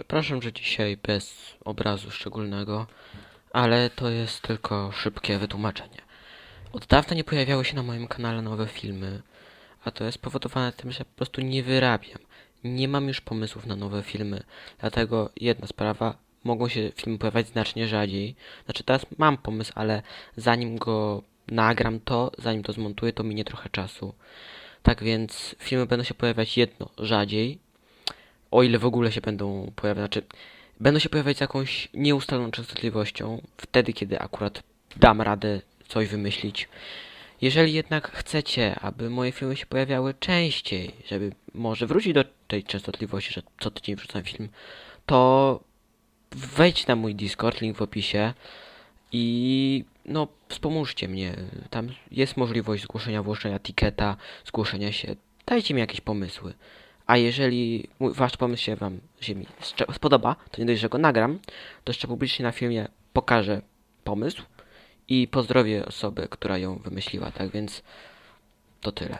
Przepraszam, że dzisiaj bez obrazu szczególnego, ale to jest tylko szybkie wytłumaczenie. Od dawna nie pojawiały się na moim kanale nowe filmy, a to jest spowodowane tym, że po prostu nie wyrabiam. Nie mam już pomysłów na nowe filmy, dlatego jedna sprawa, mogą się filmy pojawiać znacznie rzadziej. Znaczy teraz mam pomysł, ale zanim go nagram to, zanim to zmontuję, to minie trochę czasu. Tak więc filmy będą się pojawiać jedno rzadziej, o ile w ogóle się będą pojawiać, znaczy będą się pojawiać z jakąś nieustaloną częstotliwością, wtedy kiedy akurat dam radę coś wymyślić. Jeżeli jednak chcecie, aby moje filmy się pojawiały częściej, żeby może wrócić do tej częstotliwości, że co tydzień wrzucam film, to wejdź na mój Discord, link w opisie i no wspomóżcie mnie. Tam jest możliwość zgłoszenia, włożenia etykieta, zgłoszenia się. Dajcie mi jakieś pomysły. A jeżeli mój, wasz pomysł się wam się mi scze- spodoba, to nie dość, że go nagram, to jeszcze publicznie na filmie pokażę pomysł i pozdrowię osobę, która ją wymyśliła. Tak więc to tyle.